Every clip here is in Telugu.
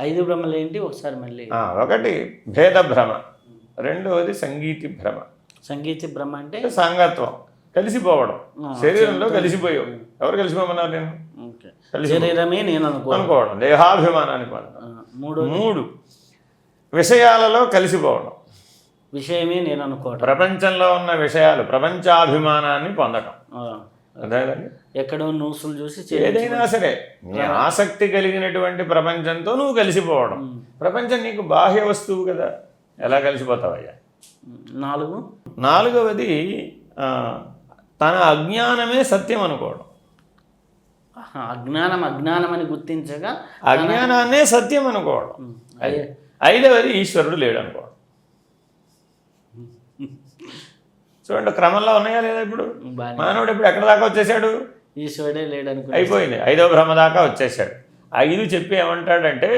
ఐదు భ్రమలు ఏంటి? ఒకసారి మళ్ళీ. ఒకటి భేద భ్రమ రెండవది సంగీతి భ్రమ. సంగీత భ్రమ అంటే? సాంగత్వం కలిసిపోవడం. శరీరంలో కలిసిపోయావు. ఎవరు కలిసిపోమన్నారు నేను? శరీరమే నేను అనుకో అనుకోవడం దేహాభిమానానికి మూడో మూడు విషయాలలో కలిసిపోవడం. విషయమే నేను అనుకోవడం. ప్రపంచంలో ఉన్న విషయాలు ప్రపంచాభిమానాన్ని పొందటం. ఆ, అదేనండి ఎక్కడో న్యూస్లు చూసి ఏదైనా సరే నీ ఆసక్తి కలిగినటువంటి ప్రపంచంతో నువ్వు కలిసిపోవడం. ప్రపంచం నీకు బాహ్య వస్తువు కదా. ఎలా కలిసిపోతావయ్యా? నాలుగు. నాలుగవది తన అజ్ఞానమే సత్యం అనుకోవడం. అజ్ఞానం అజ్ఞానం అని గుర్తించగా అజ్ఞానాన్నే సత్యం అనుకోవడం. ఐదవది ఈశ్వరుడు లేడు అనుకోవడం చూడండి క్రమంలో ఉన్నాయా లేదా ఇప్పుడు? మానవుడు ఇప్పుడు ఎక్కడ దాకా వచ్చేసాడు? ఈశ్వరుడే లేడనుకో అయిపోయింది. ఐదో భ్రమ దాకా వచ్చేసాడు ఐదు చెప్పి ఏమంటాడంటే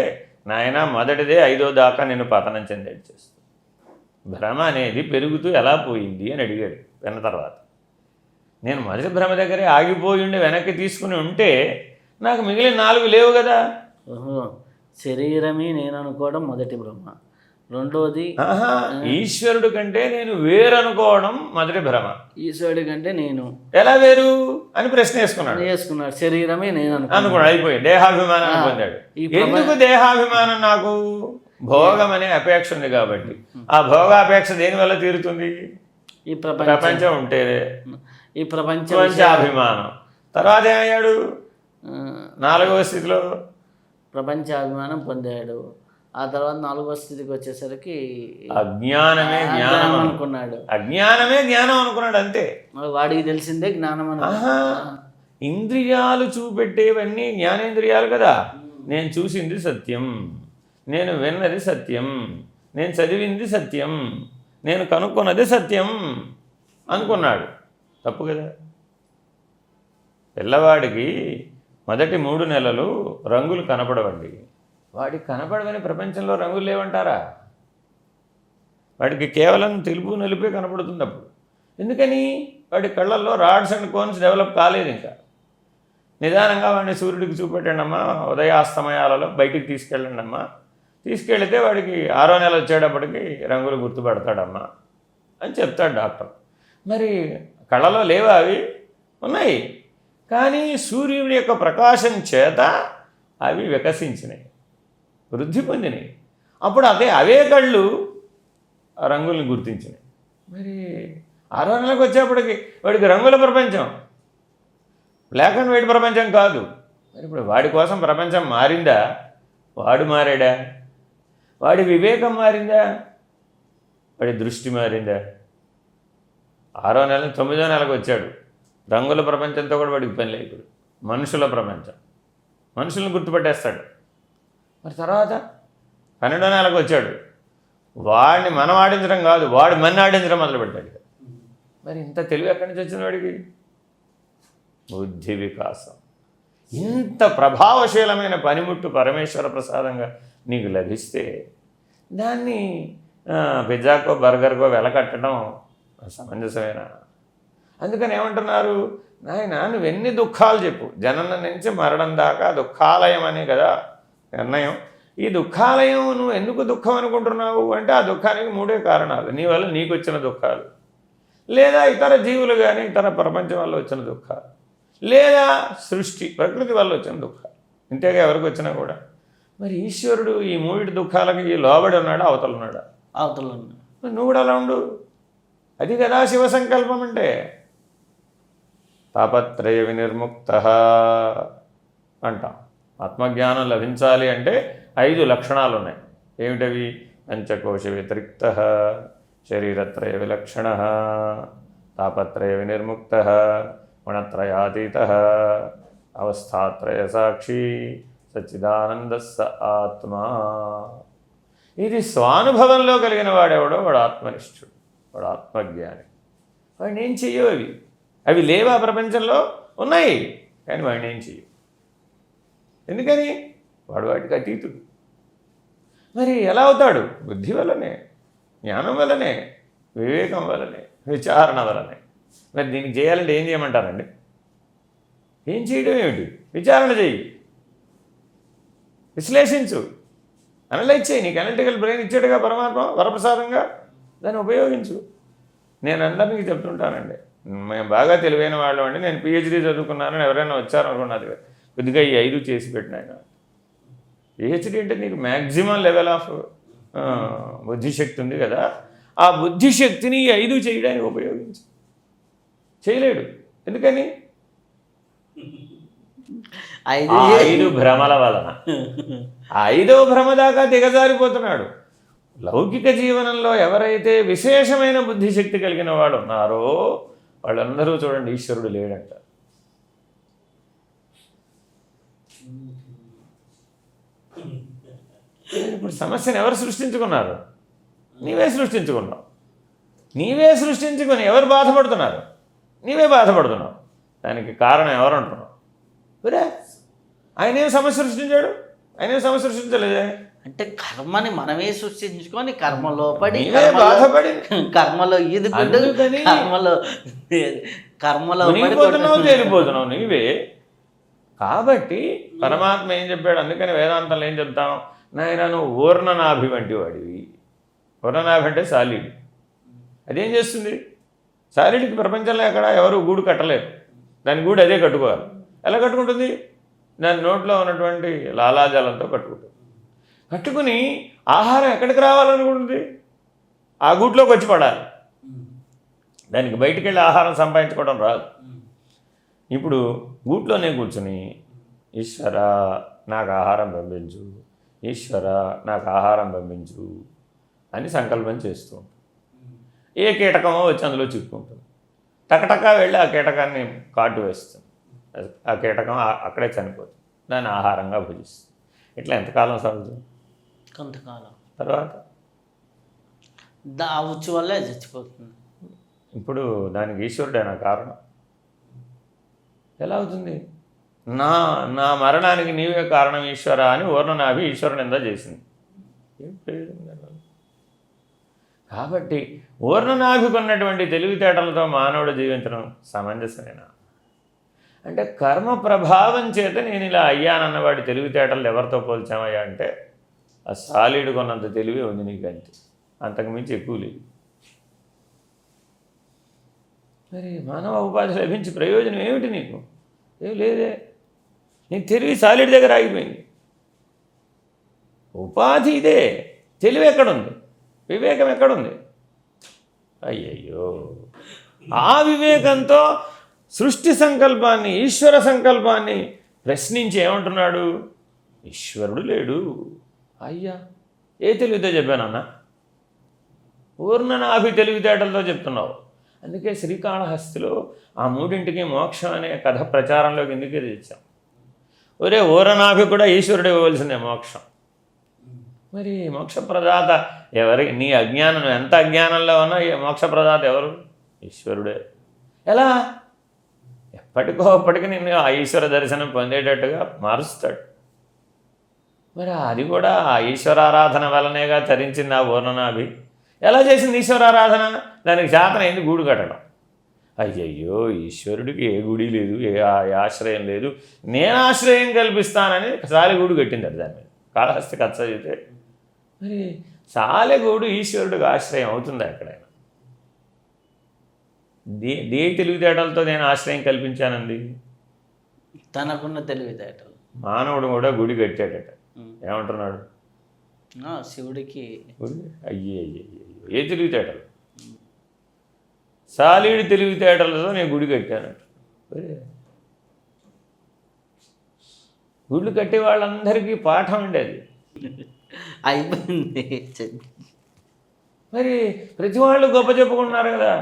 నాయన మొదటిదే ఐదో దాకా నేను పతనం చెందేది చేస్తాను భ్రమ అనేది పెరుగుతూ ఎలా పోయింది అని అడిగాడు విన్న తర్వాత. నేను మొదటి భ్రమ దగ్గరే ఆగిపోయి ఉండి వెనక్కి తీసుకుని ఉంటే నాకు మిగిలిన నాలుగు లేవు కదా. శరీరమే నేను అనుకోవడం మొదటి బ్రహ్మ. రెండోది ఆహా ఈశ్వరుడు కంటే నేను వేరనుకోవడం మొదటి భ్రమ. ఈశ్వరుడి కంటే నేను ఎలా వేరు? అని ప్రశ్న వేసుకున్నాడు. చేసుకున్నాడు శరీరమే నేను అనుకో అనుకున్నాడు అయిపోయింది. దేహాభిమానాన్ని పొందాడు. ఎందుకు దేహాభిమానం నాకు? భోగం అనే అపేక్ష ఉంది కాబట్టి. ఆ భోగాపేక్ష దేని వల్ల తీరుతుంది? ఈ ప్రపంచ. ఉంటే. ఈ ప్రపంచ ప్రపంచాభిమానం. తర్వాత ఏమయ్యాడు? నాలుగవ స్థితిలో? ప్రపంచాభిమానం పొందాడు. ఆ తర్వాత నాలుగో స్థితికి వచ్చేసరికి అజ్ఞానమే జ్ఞానం జ్ఞానం అను- అనుకున్నాడు. అజ్ఞానమే జ్ఞానం అనుకున్నాడు అంతే. వాడికి తెలిసిందే జ్ఞానం అను. ఆహా. ఇంద్రియాలు చూపెట్టేవన్నీ జ్ఞానేంద్రియాలు కదా. నేను చూసింది సత్యం. నేను విన్నది సత్యం. నేను చదివింది సత్యం. నేను కనుక్కున్నది సత్యం అనుకున్నాడు. తప్పు కదా. పిల్లవాడికి మొదటి మూడు నెలలు రంగులు కనపడవండి. వాడికి కనపడవని ప్రపంచంలో రంగులు లేవంటారా? వాడికి కేవలం తెలుపు నలిపే కనపడుతుంది అప్పుడు ఎందుకని? వాడి కళ్ళల్లో రాడ్స్ అండ్ కోన్స్ డెవలప్ కాలేదు ఇంకా. నిదానంగా వాడిని సూర్యుడికి చూపెట్టండి అమ్మా ఉదయాస్తమయాలలో బయటికి తీసుకెళ్ళండి అమ్మా. తీసుకెళ్తే వాడికి ఆరో నెల వచ్చేటప్పటికి రంగులు గుర్తుపడతాడమ్మా అని చెప్తాడు డాక్టర్. మరి కళ్ళలో లేవా అవి? ఉన్నాయి. కానీ సూర్యుడి యొక్క ప్రకాశం చేత అవి వికసించినాయి. వృద్ధి పొందినాయి అప్పుడు అదే అవే కళ్ళు రంగుల్ని గుర్తించినాయి. మరి ఆరో నెలకు వచ్చేప్పటికి వాడికి రంగుల ప్రపంచం. బ్లాక్ అండ్ వైట్ ప్రపంచం కాదు. మరి ఇప్పుడు వాడి కోసం ప్రపంచం మారిందా? వాడు మారాడా? వాడి వివేకం మారిందా? వాడి దృష్టి మారిందా? ఆరో నెల తొమ్మిదో నెలకు వచ్చాడు. రంగుల ప్రపంచంతో కూడా వాడికి పని లేదు ఇప్పుడు. మనుషుల ప్రపంచం. మనుషులను గుర్తుపట్టేస్తాడు. మరి తర్వాత? పన్నెండో నెలకు వచ్చాడు. వాడిని మనం ఆడించడం కాదు వాడు మన ఆడించడం మొదలుపెట్టాడు. మరి ఇంత తెలివి ఎక్కడి నుంచి వచ్చిన వాడికి? బుద్ధి వికాసం. ఇంత ప్రభావశీలమైన పనిముట్టు పరమేశ్వర ప్రసాదంగా నీకు లభిస్తే దాన్ని పిజ్జాకో బర్గర్కో వెలకట్టడం సమంజసమేనా? అందుకని ఏమంటున్నారు? నాయన నువ్వు ఎన్ని దుఃఖాలు చెప్పు. జననం నుంచి మరణం దాకా దుఃఖాలయం అనే కదా. నిర్ణయం. ఈ దుఃఖాలయం నువ్వు ఎందుకు దుఃఖం అనుకుంటున్నావు? అంటే ఆ దుఃఖానికి మూడే కారణాలు. నీ వల్ల నీకు వచ్చిన దుఃఖాలు. లేదా ఇతర జీవులు కానీ ఇతర ప్రపంచం వల్ల వచ్చిన దుఃఖాలు. లేదా సృష్టి ప్రకృతి వల్ల వచ్చిన దుఃఖాలు. ఇంతేగా ఎవరికి వచ్చినా కూడా. మరి ఈశ్వరుడు ఈ మూడి దుఃఖాలకి ఈ లోబడి ఉన్నాడా? అవతల ఉన్నాడా? అవతల. మరి నువ్వు కూడా అలా ఉండు. అది కదా శివ సంకల్పం అంటే. తాపత్రయ వినిర్ముక్త అంటాం. ఆత్మజ్ఞానం లభించాలి అంటే ఐదు లక్షణాలు ఉన్నాయి ఏమిటవి? పంచకోశ వ్యతిరిక్త శరీరత్రయ విలక్షణ తాపత్రయ వినిర్ముక్త గుణత్రయాతీత అవస్థాత్రయ సాక్షి సచ్చిదానంద స ఆత్మా. ఇది స్వానుభవంలో కలిగిన వాడెవడో? వాడు ఆత్మనిష్ఠుడు. వాడు ఆత్మజ్ఞాని. వాడిని ఏం చెయ్యవు అవి? అవి లేవా ప్రపంచంలో? ఉన్నాయి. కానీ వాడిని ఏం చెయ్యవు. ఎందుకని? వాడు వాటికి అతీతుడు. మరి ఎలా అవుతాడు? బుద్ధి వల్లనే జ్ఞానం వల్లనే వివేకం వల్లనే విచారణ వల్లనే. మరి దీనికి చేయాలంటే ఏం చేయమంటారండి? ఏం చేయడం ఏమిటి? విచారణ చెయ్యి. విశ్లేషించు. అనలైజ్ చేయి నీకు అనలిటికల్ బ్రెయిన్ ఇచ్చాడుగా పరమాత్మ వరప్రసాదంగా దాన్ని ఉపయోగించు. నేను అందరికీ చెప్తుంటానండి. మేము బాగా తెలివైన వాళ్ళం అండి నేను పిహెచ్డీ చదువుకున్నానని ఎవరైనా వచ్చారనుకున్నది కొద్దిగా ఈ ఐదు చేసి పెట్టినాయన పిహెచ్డీ అంటే నీకు మ్యాక్సిమం లెవెల్ ఆఫ్ బుద్ధిశక్తి ఉంది కదా. ఆ బుద్ధిశక్తిని ఈ ఐదు చేయడానికి ఉపయోగించు. చేయలేడు. ఎందుకని? ఐదు ఐదు భ్రమల వలన. ఆ ఐదవ భ్రమ దాకా దిగజారిపోతున్నాడు. లౌకిక జీవనంలో ఎవరైతే విశేషమైన బుద్ధిశక్తి కలిగిన వాడు ఉన్నారో వాళ్ళందరూ చూడండి ఈశ్వరుడు లేడంట. ఇప్పుడు సమస్యను ఎవరు సృష్టించుకున్నారు? నీవే సృష్టించుకున్నావు. నీవే సృష్టించుకొని ఎవరు బాధపడుతున్నారు? నీవే బాధపడుతున్నావు. దానికి కారణం ఎవరు అంటున్నావు ఒరే ఆయన ఏం సమస్య సృష్టించాడు? ఆయన ఏం సమస్య సృష్టించలేదే? అంటే కర్మని మనమే సృష్టించుకొని కర్మలో పడి బాధపడి కర్మలో ఈదుకుంటూ అందుకని- కర్మలో కర్మలో తేలిపోతున్నావు. నీవే కాబట్టి పరమాత్మ ఏం చెప్పాడు? అందుకని వేదాంతంలో ఏం చెప్తాం? నాయన నువ్వు ఊర్ణనాభి వంటి వాడివి. ఊర్ణనాభి అంటే సాలిడ్. అదేం చేస్తుంది? సాలిడ్కి ప్రపంచంలో ఎక్కడ ఎవరు గూడు కట్టలేరు. దాని గూడు అదే కట్టుకోవాలి. ఎలా కట్టుకుంటుంది? దాని నోట్లో ఉన్నటువంటి లాలాజలంతో కట్టుకుంటుంది. కట్టుకుని ఆహారం ఎక్కడికి రావాలనుకుంటుంది? ఆ గూట్లోకి వచ్చి పడాలి. దానికి బయటికి వెళ్ళి ఆహారం సంపాదించుకోవడం రాదు. ఇప్పుడు గూట్లోనే కూర్చుని ఈశ్వర నాకు ఆహారం పంపించు ఈశ్వర నాకు ఆహారం పంపించు అని సంకల్పం చేస్తూ ఉంటాం. ఏ కీటకమో వచ్చి అందులో చిక్కుంటుంది టకటకా వెళ్ళి ఆ కీటకాన్ని కాటు వేస్తుంది. ఆ కీటకం అక్కడే చనిపోతుంది. దాన్ని ఆహారంగా భుజిస్తుంది. ఇట్లా ఎంతకాలం సాగుతుంది? కొంతకాలం. తర్వాత? దా ఉచ్చు వల్లే చచ్చిపోతుంది. ఇప్పుడు దానికి ఈశ్వరుడేనా కారణం. ఎలా అవుతుంది? నా నా మరణానికి నీవే కారణం ఈశ్వర అని ఓర్ణనాభి ఈశ్వరుని ఎందా చేసింది. ఏం ప్రయోజనం కాబట్టి ఊర్ణనాభికి ఉన్నటువంటి తెలివితేటలతో మానవుడు జీవించడం సమంజసమేనా? అంటే కర్మ ప్రభావం చేత నేను ఇలా అయ్యానన్నవాడి తెలివితేటలు ఎవరితో పోల్చామయ్యా అంటే ఆ సాలిడ్ కొన్నంత తెలివి ఉంది నీకంటే. అంతకుమించి ఎక్కువ లేదు. మరి మానవ ఉపాధి లభించి ప్రయోజనం ఏమిటి నీకు? ఏం లేదే. నీకు తెలివి సాలిడ్ దగ్గర ఆగిపోయింది. ఉపాధి ఇదే. తెలివి ఎక్కడుంది? వివేకం ఎక్కడుంది? అయ్యయ్యో. ఆ వివేకంతో సృష్టి సంకల్పాన్ని ఈశ్వర సంకల్పాన్ని ప్రశ్నించి ఏమంటున్నాడు? ఈశ్వరుడు లేడు. అయ్యా ఏ తెలివితో చెప్పానన్నా? పూర్ణనాభి తెలివితేటలతో చెప్తున్నావు. అందుకే శ్రీకాళహస్తిలో ఆ మూడింటికి మోక్షం అనే కథ ప్రచారంలోకి ఎందుకే తెచ్చాం? ఒరే ఊరనాభి కూడా ఈశ్వరుడు ఇవ్వవలసిందే మోక్షం. మరి మోక్షప్రదాత ఎవరి నీ అజ్ఞానం ఎంత అజ్ఞానంలో ఉన్నా ఈ మోక్షప్రదాత ఎవరు? ఈశ్వరుడే. ఎలా? ఎప్పటికో అప్పటికి నిన్ను ఆ ఈశ్వర దర్శనం పొందేటట్టుగా మారుస్తాడు. మరి అది కూడా ఆ ఈశ్వరారాధన వలనేగా తరించింది ఆ పూర్ణనాభి ఎలా చేసింది ఈశ్వరారాధన దానికి శాతన అయింది గూడు కట్టడం. అయ్యయ్యో ఈశ్వరుడికి ఏ గుడి లేదు ఏ ఆశ్రయం లేదు. నేను ఆశ్రయం కల్పిస్తానని సాలెగూడు కట్టింది అది దాని మీద. కాళహస్తి కథ చదివితే మరి సాలెగూడు ఈశ్వరుడికి ఆశ్రయం అవుతుందా ఎక్కడైనా? దే దే తెలివితేటలతో నేను ఆశ్రయం కల్పించానండి. తనకున్న తెలివితేటలు. మానవుడు కూడా గుడి కట్టాడట. ఏమంటున్నాడు? ఆ, శివుడికి అయ్యే అయ్యే. ఏ తెలివితేటలు? సాలీడి తెలివితేటలతో నేను గుడి కట్టానట. గుళ్ళు కట్టే వాళ్ళందరికీ పాఠం ఉండేది. అయిపోయింది మరి ప్రతి వాళ్ళు గొప్ప చెప్పుకుంటున్నారు కదా.